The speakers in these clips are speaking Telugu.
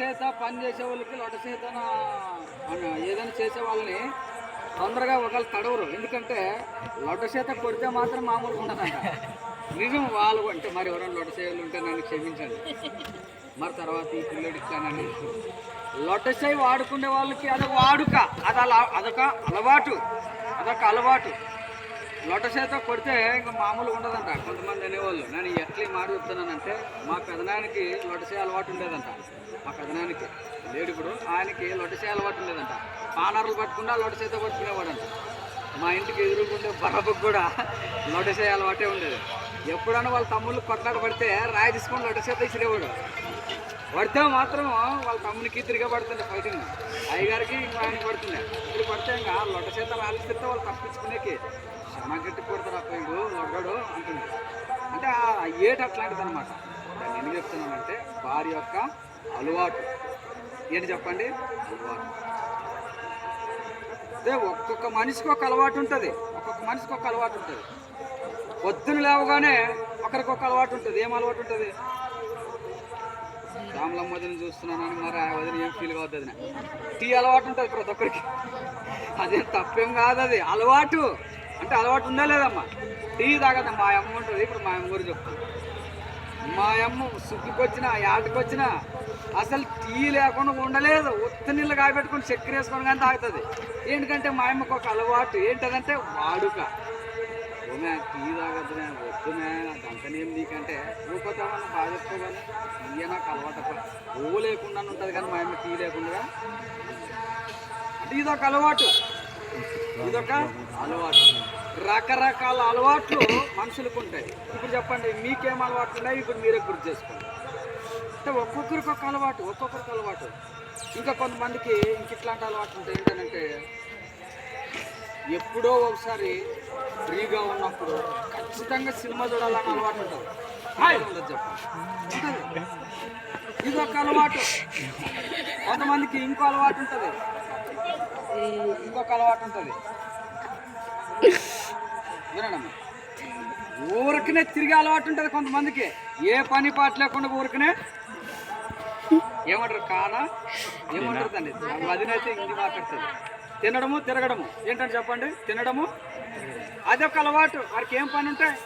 చేత పని చేసే వాళ్ళకి లొట చేత ఏదైనా చేసే వాళ్ళని తొందరగా ఒకళ్ళు తడవరు. ఎందుకంటే లొట చేత కొడితే మాత్రం మామూలుగా ఉండదంట. నిజం వాళ్ళు అంటే మరి ఎవరైనా లొట ఉంటే నన్ను క్షమించండి. మరి తర్వాత ఈ పిల్లడి ఇట్లా నన్ను వాడుకునే వాళ్ళకి అది వాడుక. అది అలా అదొక అలవాటు. అదొక అలవాటు. లొట్టసేత కొడితే ఇంకా మామూలుగా ఉండదంట. కొంతమంది అనేవాళ్ళు నేను ఎట్లీ మాట చెప్తున్నానంటే మా పెదనానికి లొటసే అలవాటు ఉండేదంట. మా పెదనానికి లేడు ఇప్పుడు ఆయనకి లొట్టసే అలవాటు ఉండేదంట. పానర్లు పట్టుకున్నా లొట్టసేత పట్టుకునేవాడంట. మా ఇంటికి ఎదురుకుంటే బరబకు కూడా లొటసే అలవాటే ఉండేది. ఎప్పుడన్నా వాళ్ళ తమ్ముళ్ళు కొట్లాడ పడితే రాయి తీసుకొని లొటసేత ఇసిరేవాడు. పడితే మాత్రం వాళ్ళ తమ్మునికి తిరిగా పడుతుంది ఫైటింగ్. అయ్యగారికి ఇంకా ఆయన పడుతుంది ఇప్పుడు పడితే ఇంకా లొట్ట చేత రాలిస్తే వాళ్ళు తప్పించుకునేకి క్షమ గట్టి కొడతారు అప్పయ్యుడు లొడ్డాడు అంటుంది. అంటే ఆ ఏట అట్లాంటిది అనమాట దాన్ని ఎందుకు చెప్తున్నానంటే వారి యొక్క అలవాటు. ఏంటి చెప్పండి? అలవాటు. అదే ఒక్కొక్క మనిషికి ఒక అలవాటు ఉంటుంది. ఒక్కొక్క మనిషికి ఒక అలవాటు ఉంటుంది. పొద్దున లేవగానే ఒకరికి ఒక అలవాటు ఉంటుంది. ఏం అలవాటు ఉంటుంది? రామలమ్మ వదిన చూస్తున్నానని మరి ఆ వదిన ఏం ఫీల్ కావద్దు టీ అలవాటు ఉంటుంది ప్రతి ఒక్కరికి. అదేం తప్పేం కాదు అది. అలవాటు. అంటే అలవాటు ఉందా లేదమ్మా? టీ తాగదు మా అమ్మ ఉంటుంది. ఇప్పుడు మా అమ్మ గురించి చెప్తాను మా అమ్మ సుగ్గుకొచ్చినా యాటకొచ్చినా అసలు టీ లేకుండా ఉండలేదు. ఉత్త నీళ్ళు కాబెట్టుకుని చక్కెర వేసుకొని కానీ తాగుతుంది. ఏంటంటే మా అమ్మకు ఒక అలవాటు. ఏంటదంటే వాడుక. ఓమే టీ తాగద్దునే వద్దునే అదంతనేం నీకంటే? ఊపోతామని బాగా చెప్పుకోగానే టీ నాకు అలవాటు ఓ లేకుండా ఉంటుంది కానీ మా అమ్మ టీ లేకుండా. అంటే ఇదొక అలవాటు. ఇదొక అలవాటు. రకరకాల అలవాట్లు మనుషులకు ఉంటాయి ఇప్పుడు చెప్పండి మీకేం అలవాట్లు ఉన్నాయి ఇప్పుడు మీరే గుర్తు చేసుకోండి. అంటే ఒక్కొక్కరికి ఒక అలవాటు ఒక్కొక్కరికి అలవాటు. ఇంకా కొంతమందికి ఇంక ఇట్లాంటి అలవాటు ఉంటాయి ఏంటంటే ఎప్పుడో ఒకసారి ఫ్రీగా ఉన్నప్పుడు ఖచ్చితంగా సినిమా చూడాలని అలవాటు చెప్పండి. ఉంటుంది. ఇది ఒక అలవాటు. కొంతమందికి ఇంకో అలవాటు ఉంటుంది ఇంకొక అలవాటు ఉంటుంది. వినడమ్మా ఊరికనే తిరిగే అలవాటు ఉంటుంది కొంతమందికి. ఏ పని పాట లేకుండా ఊరికనే ఏమంటారు? కానా? ఏమంటారు దాన్ని? అదినైతే ఇంటి మాట్లాడుతుంది. తినడము తిరగడము. ఏంటని చెప్పండి? తినడము అది ఒక అలవాటు. వారికి ఏం పని ఉంటాయి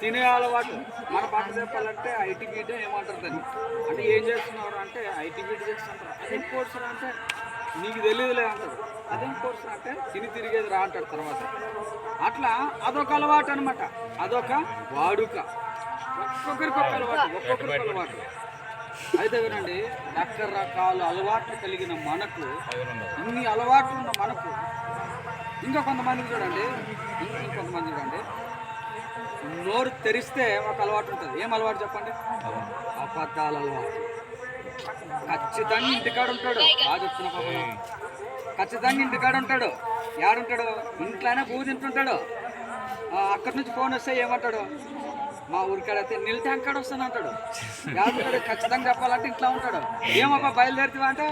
తినే అలవాటు. మన పక్క చెప్పాలంటే ఐటీ బీటే ఏమంటారు దాన్ని? అంటే ఏం చేస్తున్నారు అంటే ఐటీ బీట్ చేస్తుంటారు. అది కోర్సు అంటే నీకు తెలియదులే అంటారు అదేం కోర్సు అంటే? తిని తిరిగేది రా అంటాడు తర్వాత. అట్లా అదొక అలవాటు అనమాట అదొక వాడుక. ఒక్కొక్కరికి ఒక అలవాటు ఒక్కొక్కరికి ఒక అలవాటు. అయితే వినండి రకరకాల అలవాట్లు కలిగిన మనకు ఇన్ని అలవాట్లు ఉన్న మనకు ఇంకా కొంతమందికి చూడండి ఇంకా ఇంకొంతమంది చూడండి. నోరు తెరిస్తే ఒక అలవాటు ఉంటుంది. ఏం అలవాటు చెప్పండి? అబద్ధాల అలవాటు. ఖచ్చితంగా ఇంటికాడ ఉంటాడు. బాగా చెప్తున్నా పాపం. ఖచ్చితంగా ఇంటికాడ ఉంటాడు. యాడుంటాడు? ఇంట్లోనే భూ తింటుంటాడు అక్కడి నుంచి ఫోన్ వస్తే ఏమంటాడు? మా ఊరికాడైతే నీళ్ళ ట్యాంక్ కాడ వస్తాను అంటాడు. యాడుంటాడు? ఖచ్చితంగా చెప్పాలంటే ఇంట్లో ఉంటాడు. ఏమబ్బా బయలుదేరుతావా అంటే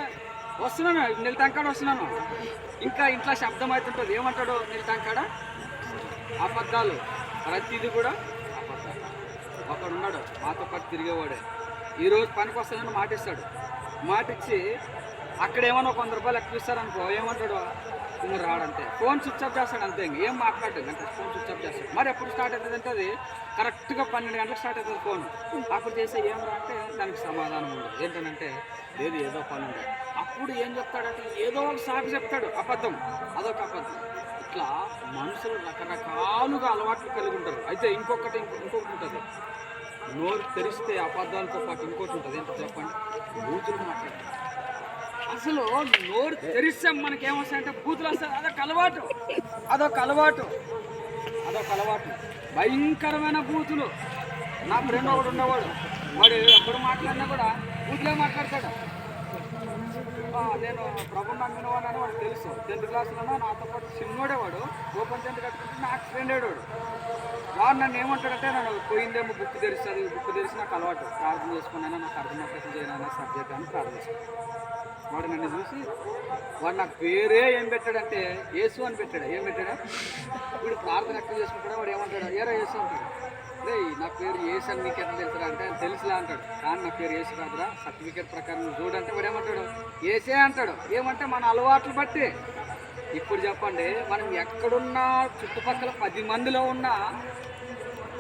వస్తున్నాను నీళ్ళ ట్యాంక్ కాడ వస్తున్నాను. ఇంకా ఇంట్లో శబ్దం అవుతుంటుంది. ఏమంటాడు నీళ్ళ ట్యాంక్ కాడ? అబద్ధాలు. ప్రతిదీ కూడా అబద్ధాలు. ఒకడు ఉన్నాడు మాతో పాటు తిరిగేవాడే. ఈరోజు పనికి వస్తానని మాట ఇస్తాడు మాట ఇచ్చి అక్కడ ఏమన్నా ఒక వంద రూపాయలు ఎక్కువ ఇస్తారనుకో ఏమంటాడు? ఇంక రాడంతే. ఫోన్ స్విచ్ ఆఫ్ చేస్తాడు అంతే ఇంక. ఏం మాట్లాడదు అంటే ఫోన్ స్విచ్ ఆఫ్ చేస్తాడు. మరి ఎప్పుడు స్టార్ట్ అవుతుంది అంటే అది కరెక్ట్గా పన్నెండు గంటలకు స్టార్ట్ అవుతుంది ఫోన్. అప్పుడు చేస్తే ఏం రా అంటే దానికి సమాధానం ఉండదు ఏంటంటే లేదు ఏదో పని ఉంది అప్పుడు ఏం చెప్తాడంటే ఏదో ఒక సాకు చెప్తాడు. అబద్ధం. అదొక అబద్ధం. ఇట్లా మనుషులు రకరకాలుగా అలవాట్లు కలిగి ఉంటారు. అయితే ఇంకొకటి ఇంకొకటి ఉంటుంది. నోరు తెరిస్తే అబద్ధాలతో పాటు ఇంకోటి ఉంటుంది ఏంటో చెప్పండి? బూతులు మాట్లాడతారు. అసలు నోరు తెరిస్తే మనకి ఏమొస్తాయంటే బూతులు వస్తాయి. అదొక అలవాటు. అదొక అలవాటు. అదొక అలవాటు. భయంకరమైన బూతులు. నా ఫ్రెండ్ ఒకడు ఉండేవాడు. వాడు ఎప్పుడు మాట్లాడినా కూడా బూతులే మాట్లాడతాడు. నేను ప్రభు నమ్మినవాడు అని వాడు తెలుసు. టెన్త్ క్లాస్లో నాతో పాటు చిన్నోడే వాడు ఓపెన్ యాక్సిడెంట్ అయ్యాడు ఫ్రెండ్ వాడు. వాడు నన్ను ఏమంటాడంటే నన్ను పోయిందేమో బుక్ తెరుస్తుంది బుక్ తెరిచి నాకు అలవాటు. ప్రార్థన చేసుకున్నాను నాకు అర్థమర్థం చేయను సబ్జెక్ట్ అని ప్రార్థన వాడు నన్ను చూసి వాడు నాకు పేరే ఏం పెట్టాడంటే యేసు అని పెట్టాడు. ఏం పెట్టాడా? వీడు ప్రార్థన ఎక్కడ చేసుకుంటాడు? వాడు ఏమంటాడు? ఏరా యేసు అంటాడు. రేయ్ నా పేరు యేసు అని నీకు ఎట్లా తెలుసురా అంటే ఆయన తెలుసులే అంటాడు. కానీ నా పేరు యేసు కాదురా. సర్టిఫికేట్ ప్రకారం చూడంటే వాడు ఏమంటాడు? ఏసే అంటాడు. ఏమంటే మన అలవాట్లు బట్టి. ఇప్పుడు చెప్పండి మనం ఎక్కడున్నా చుట్టుపక్కల పది మందిలో ఉన్నా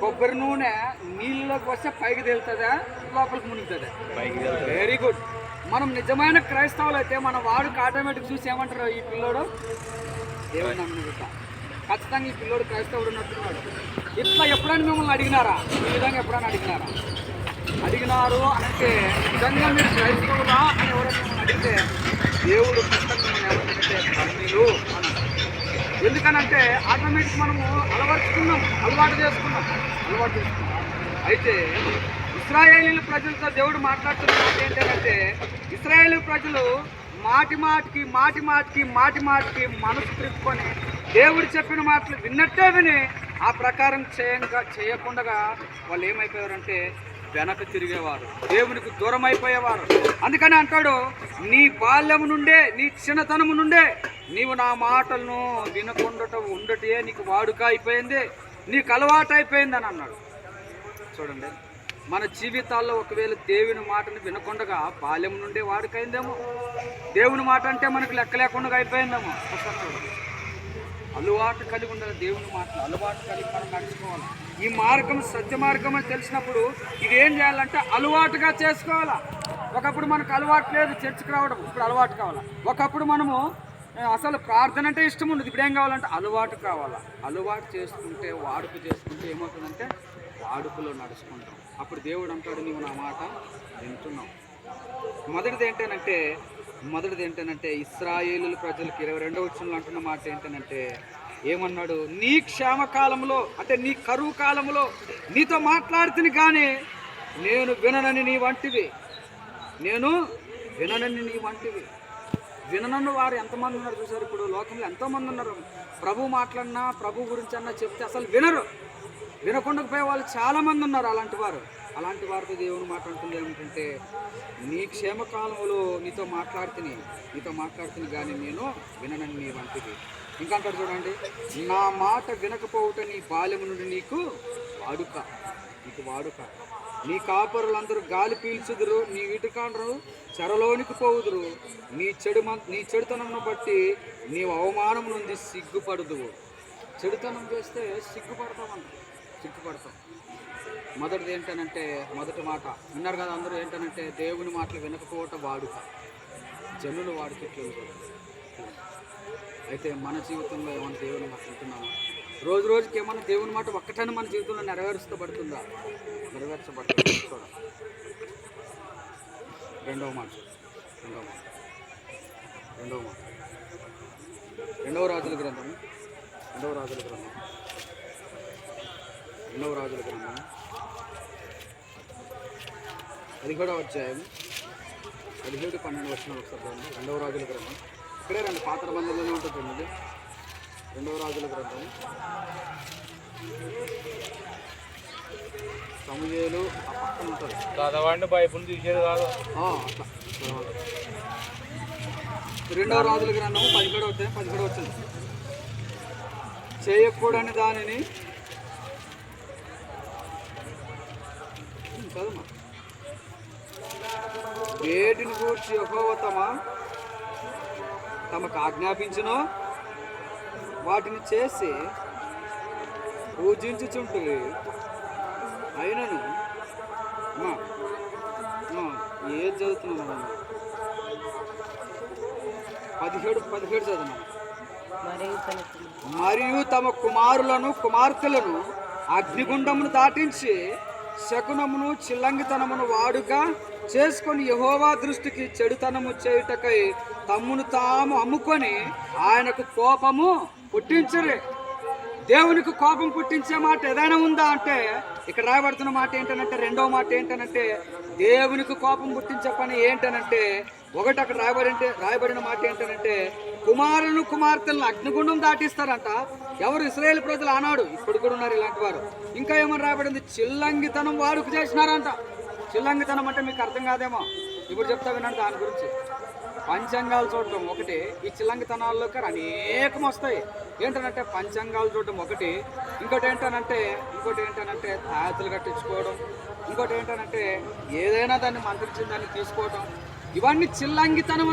కొబ్బరి నూనె నీళ్ళలోకి వస్తే పైకి తేలుతుందా? లోపలికి మునుగుతుందా? వెరీ గుడ్ మనం నిజమైన క్రైస్తవులు అయితే మన వాడికి ఆటోమేటిక్ చూసి ఏమంటారు ఈ పిల్లోడు? దేవుడు ఖచ్చితంగా ఈ పిల్లోడు క్రైస్తవుడు ఉన్నట్టున్నాడు ఇట్లా ఎప్పుడైనా మిమ్మల్ని అడిగినారా? ఈ విధంగా ఎప్పుడైనా అడిగినారా? అడిగినారు అంటే నిజంగా మీరు క్రైస్తవులా అని ఎవరైనా మిమ్మల్ని అడిగితే దేవుడు ఖచ్చితంగా మిమ్మల్ని ఎందుకనంటే ఆటోమేటిక్ మనము అలవర్చుకున్నాం అలవాటు చేసుకున్నాం అలవాటు చేసుకున్నాం. అయితే ఇస్రాయేలీ ప్రజలతో దేవుడు మాట్లాడుతున్న మాట ఏంటంటే ఇస్రాయేలీ ప్రజలు మాటి మాటికి మాటి మాటికి మాటి మాటికి మనసు తిప్పుకొని దేవుడు చెప్పిన మాటలు విన్నట్టే విని ఆ ప్రకారం చేయంగా చేయకుండా వాళ్ళు ఏమైపోయారంటే వెనక తిరిగేవారు దేవునికి దూరం అయిపోయేవారు అందుకని అంటాడు నీ బాల్యము నుండే నీ చిన్నతనము నుండే నీవు నా మాటలను వినకుండట ఉండటే నీకు వాడుక అయిపోయింది నీకు అలవాటు అయిపోయింది అని అన్నాడు. చూడండి మన జీవితాల్లో ఒకవేళ దేవుని మాటను వినకుండగా బాల్యం నుండే వాడుకైందేమో దేవుని మాట అంటే మనకు లెక్క లేకుండా అయిపోయిందేమో? చూడండి. అలవాటు కలిగి ఉండాలి దేవుని మాటలు. అలవాటు కలిగి మనం నడుచుకోవాలి. ఈ మార్గం సత్య మార్గం అని తెలిసినప్పుడు ఇది ఏం చేయాలంటే అలవాటుగా చేసుకోవాలా? ఒకప్పుడు మనకు అలవాటు లేదు చర్చికి రావడం. ఇప్పుడు అలవాటు కావాలా? ఒకప్పుడు మనము అసలు ప్రార్థన అంటే ఇష్టం ఉండదు. ఇప్పుడు ఏం కావాలంటే అలవాటు కావాలా? అలవాటు చేసుకుంటే వాడుక చేసుకుంటే ఏమవుతుందంటే వాడుకలో నడుచుకుంటాం. అప్పుడు దేవుడు అంటాడు నువ్వు నా మాట వింటున్నావు. మొదటిది ఏంటంటే మొదటిది ఏంటంటే ఇస్రాయేలు ప్రజలకు ఇరవై రెండవ వచ్చిన అంటున్న మాట ఏంటంటే ఏమన్నాడు? నీ క్షేమకాలంలో అంటే నీ కరువు కాలంలో నీతో మాట్లాడుతుంది కానీ నేను విననని నీ వంటివి. నేను విననని నీ వంటివి. విననన్ను వారు ఎంతమంది ఉన్నారు చూసారు? ఇప్పుడు లోకంలో ఎంతోమంది ఉన్నారు. ప్రభు మాట్లాడినా ప్రభు గురించి అన్నా చెప్తే అసలు వినరు. వినకుండా పోయే వాళ్ళు చాలామంది ఉన్నారు అలాంటి వారు. అలాంటి వారితో దేవుని మాట్లాడుతుంది ఏమిటంటే నీ క్షేమకాలంలో నీతో మాట్లాడుతుని నీతో మాట్లాడుతుని కానీ నేను విననని నీ వంటిది ఇంకా అంటాడు చూడండి నా మాట వినకపోవుట నీ బాల్యం నుండి నీకు వాడుక నీకు వాడుక. నీ కాపరులందరూ గాలి పీల్చుదురు నీ ఇటుకాండ్రు చెరలోనికి పోవుదురు. నీ చెడు నీ చెడుతనమును బట్టి నీవు అవమానం నుండి సిగ్గుపడుదువు. చెడుతనం చేస్తే సిగ్గుపడతామంట సిగ్గుపడతాం. మొదటిది ఏంటనంటే మొదటి మాట. విన్నారు కదా అందరూ ఏంటనంటే దేవుని మాటలు వినకపోవటం వాడుక జనులు వాడికి అయితే మన జీవితంలో ఏమైనా దేవుని మాట వింటున్నామా? రోజు రోజుకి ఏమైనా దేవుని మాట ఒక్కటైనా మన జీవితంలో నెరవేర్చబడుతుందా? నెరవేర్చబడుతుంది రెండవ మాట. రెండవ మాట. రెండవ మాట. రెండవ రాజుల గ్రంథం రెండవ రాజుల గ్రంథం రెండవ రాజుల గ్రంథం పదిహేడవ అధ్యాయం పదిహేడు పన్నెండు వచ్చిన ఒకసారి. రెండవ రాజుల గ్రంథం. ఇక్కడే రెండు పాత్ర బంధంలోనే ఉంటుంది రెండవ రాజుల గ్రంథం. సమూహేలు ఆ పక్కన ఉంటుంది. చదవండి బైబుల్ తీసేది కాదు. రెండవ రాజుల గ్రంథం పదిహేడు వచ్చాయి పదిహేడు వచ్చింది. చేయకూడని దానిని వేటిని గూర్చి తమ తమకు ఆజ్ఞాపించునో వాటిని చేసి పూజించుచుంటుంది అయినను ఏది చదువుతున్నాను? పదిహేడు పదిహేడు చదువున్నాను మరియు తమ కుమారులను కుమార్తెలను అగ్నిగుండమును దాటించి శకునమును చిల్లంగితనమును వాడుగా చేసుకొని యహోవా దృష్టికి చెడుతనము చేయుటకై తమ్మును తాము అమ్ముకొని ఆయనకు కోపము పుట్టించరే. దేవునికి కోపం పుట్టించే మాట ఏదైనా ఉందా అంటే ఇక్కడ రాయబడుతున్న మాట ఏంటనంటే రెండవ మాట ఏంటనంటే దేవునికి కోపం పుట్టించే పని ఏంటనంటే ఒకటి అక్కడ రాయబడి రాయబడిన మాట ఏంటనంటే కుమారును కుమార్తెలను అగ్నిగుండం దాటిస్తారంట. ఎవరు ఇస్రాయేల్ ప్రజలు ఆనాడు? ఇప్పుడు కూడా ఉన్నారు ఇలాంటి వారు. ఇంకా ఏమని రాబడింది? చిల్లంగితనం వాడుకు చేసినారంట. చిల్లంగితనం అంటే మీకు అర్థం కాదేమో? ఇప్పుడు చెప్తా వినండి దాని గురించి. పంచాంగాలు చూడటం ఒకటి ఈ చిల్లంగితనాల్లోకి అనేకం వస్తాయి. ఏంటనంటే పంచాంగాలు చూడటం ఒకటి ఇంకోటి ఏంటనంటే ఇంకోటి ఏంటనంటే తాతలు కట్టించుకోవడం ఇంకోటి ఏంటనంటే ఏదైనా దాన్ని మంత్రించిన దాన్ని తీసుకోవడం. ఇవన్నీ చిల్లంగితనం